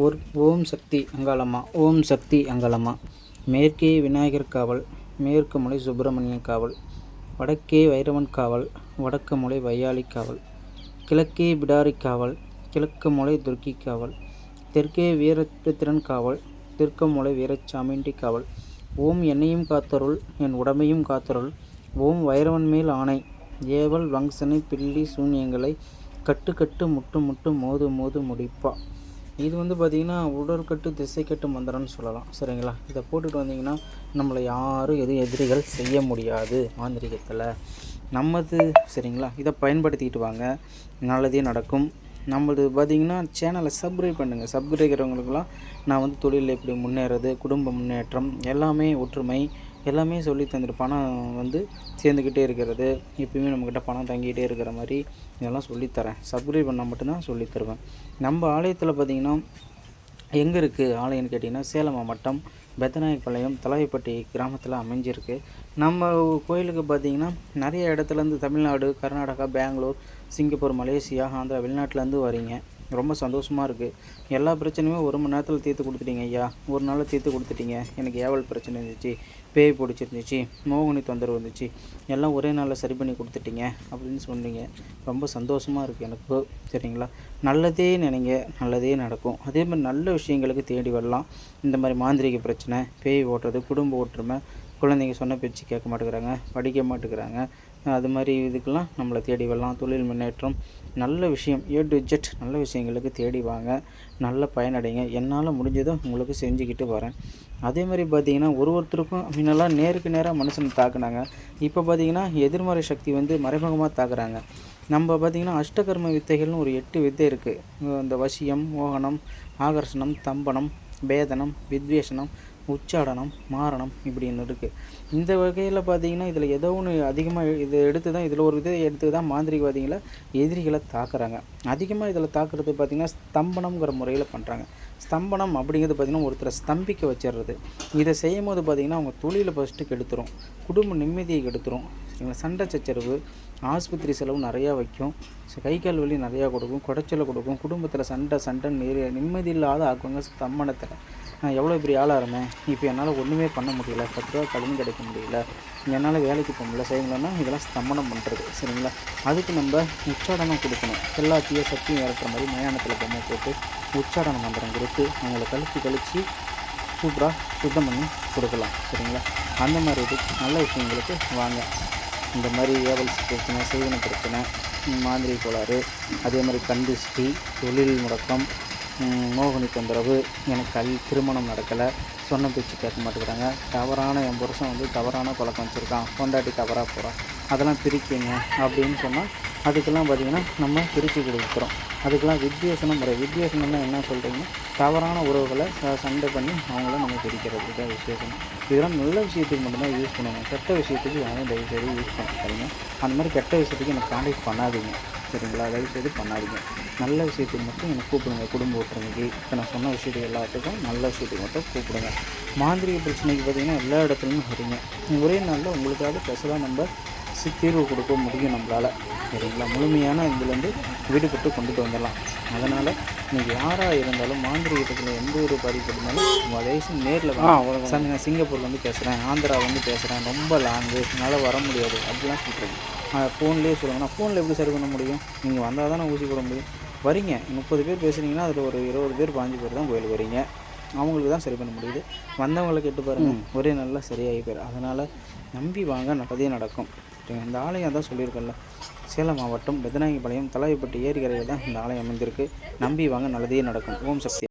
ஓர் ஓம் சக்தி அங்காளம்மா ஓம் சக்தி அங்காளம்மா. மேற்கே விநாயகர் காவல் மேற்கு முலை சுப்பிரமணிய காவல் வடக்கே வைரவன் காவல் வடக்கு முலை வையாளி காவல் கிழக்கே பிடாரி காவல் கிழக்கு முலை துர்க்கி காவல் தெற்கே வீரபத்திரன் காவல் தெற்கு முலை வீரச்சாமிண்டி காவல். ஓம் என்னையும் காத்தருள் என் உடமையும் காத்தருள். ஓம் வைரவன் மேல் ஆணை ஏவல் வங்சனை பில்லி சூன்யங்களை கட்டு கட்டு முட்டு முட்டு மோது மோது முடிப்பா. இது வந்து பார்த்திங்கன்னா உடற்கட்டு திசைக்கட்டு மந்திரம்னு சொல்லலாம். சரிங்களா? இதை போட்டுட்டு வந்தீங்கன்னா நம்மளை யாரும் எதுவும் எதிரிகள் செய்ய முடியாது மாந்திரிகத்தில். நம்மது சரிங்களா? இதை பயன்படுத்திக்கிட்டு வாங்க. நல்லதே நடக்கும். நம்மளது பார்த்திங்கன்னா சேனலை சப்ஸ்கிரைப் பண்ணுங்கள் சப்ஸ்கிரைக்கிறவங்களுக்குலாம் நான் வந்து தொழிலில் எப்படி முன்னேறது குடும்ப முன்னேற்றம் எல்லாமே ஒற்றுமை. எல்லாமே சொல்லி தந்துட்டு பணம் வந்து சேர்ந்துக்கிட்டே இருக்கிறது. எப்பயுமே நம்மக்கிட்ட பணம் தங்கிக்கிட்டே இருக்கிற மாதிரி இதெல்லாம் சொல்லித்தரேன் சப்ஸ்கிரைப் பண்ணால் மட்டும்தான் சொல்லித் தருவேன். நம்ம ஆலயத்தில் பார்த்திங்கன்னா எங்கே இருக்குது ஆலயம்னு கேட்டிங்கன்னா சேலம் மாவட்டம் பெத்தநாயக்கப்பாளையம் தலாய்ப்பட்டி கிராமத்தில் அமைஞ்சிருக்கு. நம்ம கோயிலுக்கு பார்த்திங்கன்னா நிறைய இடத்துலேருந்து தமிழ்நாடு கர்நாடகா பெங்களூர் சிங்கப்பூர் மலேசியா ஆந்திரா வெளிநாட்டிலேருந்து வரீங்க. ரொம்ப சந்தோஷமாக இருக்குது எல்லா பிரச்சனையுமே ஒரு மணி நேரத்தில் தீர்த்து கொடுத்துட்டீங்க ஐயா. ஒரு நாளில் தீர்த்து கொடுத்துட்டீங்க. எனக்கு ஏவல் பிரச்சனை இருந்துச்சு. பேய் பிடிச்சிருந்துச்சு. மோகனி தொந்தரவு இருந்துச்சு. எல்லாம் ஒரே நாளில் சரி பண்ணி கொடுத்துட்டீங்க அப்படின்னு சொன்னீங்க. ரொம்ப சந்தோஷமாக இருக்குது எனக்கு. சரிங்களா? நல்லதே நினைங்க. நல்லதே நடக்கும். அதே மாதிரி நல்ல விஷயங்களுக்கு தேடி வரலாம். இந்த மாதிரி மாந்திரிக பிரச்சனை பேய் ஓட்டுறது குடும்ப ஒற்றுமை குழந்தைங்க சொன்ன பேச்சு கேட்க மாட்டேங்கிறாங்க படிக்க மாட்டேங்கிறாங்க. அது மாதிரி இதுக்கெல்லாம் நம்மளை தேடி வரலாம். தொழில் முன்னேற்றம் நல்ல விஷயம் ஏ டு ஜெட் நல்ல விஷயங்களுக்கு தேடி வாங்க. நல்ல பயனடைங்க என்னால் முடிஞ்சதும் உங்களுக்கு செஞ்சுக்கிட்டு வரேன். அதே மாதிரி பார்த்தீங்கன்னா ஒரு ஒருத்தருக்கும் முன்னெல்லாம் நேருக்கு நேராக மனுஷனை தாக்குனாங்க. இப்போ பார்த்தீங்கன்னா எதிர்மறை சக்தி வந்து மறைமுகமாக தாக்குறாங்க. நம்ம பார்த்திங்கன்னா அஷ்டகர்ம வித்தைகள்னு ஒரு எட்டு வித்தை இருக்குது இந்த வசியம் மோகனம் ஆகர்ஷணம் தம்பனம் பேதனம் வித்வேஷனம் உச்சாடனம் மாரணம் இப்படின்னு இருக்குது இந்த வகையில் பார்த்தீங்கன்னா இதில் ஏதோ ஒன்று அதிகமாக இதை எடுத்து தான் இதில் ஒரு இதை எடுத்து தான் மாந்திரிகவாதிகளை எதிரிகளை தாக்குறாங்க. அதிகமாக இதில் தாக்குறது பார்த்திங்கன்னா ஸ்தம்பனம்ங்கிற முறையில் பண்ணுறாங்க ஸ்தம்பனம் அப்படிங்கிறது பார்த்திங்கன்னா ஒருத்தரை ஸ்தம்பிக்க வச்சிடுறது. இதை செய்யும் போது பார்த்திங்கன்னா அவங்க தொழிலை ஃபஸ்ட்டு கெடுத்துரும் குடும்ப நிம்மதியை கெடுத்துரும் சரிங்களா? சண்டை சச்சரவு ஆஸ்பத்திரி செலவு நிறையா வைக்கும். கை கால் வலி நிறையா கொடுக்கும். குடைச்சலை கொடுக்கும். குடும்பத்தில் சண்டை சண்டை நிறைய நிம்மதி இல்லாத ஆக்குவாங்க ஸ்தம்பனத்தில். நான் எவ்வளோ பெரிய ஆளாக இருந்தேன் இப்போ என்னால் ஒன்றுமே பண்ண முடியல. பத்து ரூபா கடன் கிடைக்க முடியல. என்னால் வேலைக்கு போக முடியல. சரிங்களா இதெல்லாம் ஸ்தம்பனம் பண்ணுறது சரிங்களா? அதுக்கு நம்ம உச்சாடனம் கொடுக்கணும். எல்லாத்தையும் சக்தியும் இறக்குற மாதிரி மயானத்தில் பொம்மை போட்டு உச்சாடன மந்திரம் கொடுத்து அவங்கள கழித்து கழித்து சூப்பராக சுத்தம் பண்ணி கொடுக்கலாம் சரிங்களா? அந்த மாதிரி இது நல்ல விஷயங்களுக்கு வாங்க. இந்த மாதிரி ஏவல்ஸ் பிரச்சனை செய்வன பிரச்சனை மாதிரி கோளாறு அதே மாதிரி கண்டிஷ்டி தொழில் முடக்கம் மோகினி தொந்தரவு. எனக்கு கல் திருமணம் நடக்கலை. சொன்ன பேச்சு கேட்க மாட்டேங்கிறாங்க. தவறான என் புருஷன் வந்து தவறான பழக்கம் வச்சுருக்கான். கொண்டாட்டி தவறாக போகிறான் அதெல்லாம் பிரிக்குங்க அப்படின்னு சொன்னால் அதுக்கெல்லாம் பார்த்திங்கன்னா நம்ம பிரித்து கொடுக்குறோம். அதுக்கெல்லாம் வித்தியாசன முறை வித்தியாசனம்னா என்ன சொல்கிறீங்க தவறான உறவுகளை சண்டை பண்ணி அவங்கள நம்ம பிரிக்கிறது. தான் விசேஷம் இதெல்லாம் நல்ல விஷயத்துக்கு மட்டும்தான் யூஸ் பண்ணுவாங்க. கெட்ட விஷயத்துக்கு யாரும் தயவுசெய்து யூஸ் பண்ண அந்த மாதிரி கெட்ட விஷயத்துக்கு எனக்கு காண்டாக்ட் பண்ணாதீங்க. சரிங்களா? தயவுசெய்து பண்ணாதீங்க. நல்ல விஷயத்துக்கு மட்டும் எனக்கு கூப்பிடுங்க. குடும்ப ஒற்றுமைக்கு. இப்போ நான் சொன்ன விஷயத்துக்கு எல்லாத்துக்கும் நல்ல விஷயத்துக்கு மட்டும் கூப்பிடுங்க. மாந்திரிக பிரச்சனைக்கு பார்த்திங்கன்னா எல்லா இடத்துலையும் வரீங்க. ஒரே நாளில் உங்களுக்காக ஸ்பெஷலாக நம்ம தீர்வு கொடுக்க முடியும் நம்மளால். சரிங்களா? முழுமையான இதுலேருந்து விடுபட்டு கொண்டுட்டு வந்துடலாம். அதனால் நீங்கள் யாராக இருந்தாலும் மாந்திரிகத்தில் எந்த ஒரு பாதிப்பு வயசு நேரில் சார் சிங்கப்பூரில் வந்து பேசுகிறேன் ஆந்திரா வந்து பேசுகிறேன் ரொம்ப லாங்கு என்னால் வர முடியாது அப்படிலாம் சொல்கிறேன் ஃபோன்லேயே சொல்லுங்கள் நான் ஃபோனில் எப்படி சரி பண்ண முடியும்? நீங்கள் வந்தால் தானே ஊசி போட முடியும். வரீங்க. முப்பது பேர் பேசுகிறீங்கன்னா அதில் ஒரு இருபது பேர் பாஞ்சு பேர் தான் கோயிலுக்கு வரீங்க. அவங்களுக்கு தான் சரி பண்ண முடியுது. வந்தவங்களை கேட்டு பாருங்கள் ஒரே நல்லா சரியாகி போயிடும். அதனால் நம்பி வாங்க நல்லதே நடக்கும். இந்த ஆலயம் தான் சொல்லியிருக்கல சேலம் மாவட்டம் பெதநாயகப்பாளையம் தலையப்பட்டி ஏரிக்கரையில் தான் இந்த ஆலயம் அமைந்திருக்கு. நம்பி வாங்க நல்லதே நடக்கும். ஓம் சக்தி.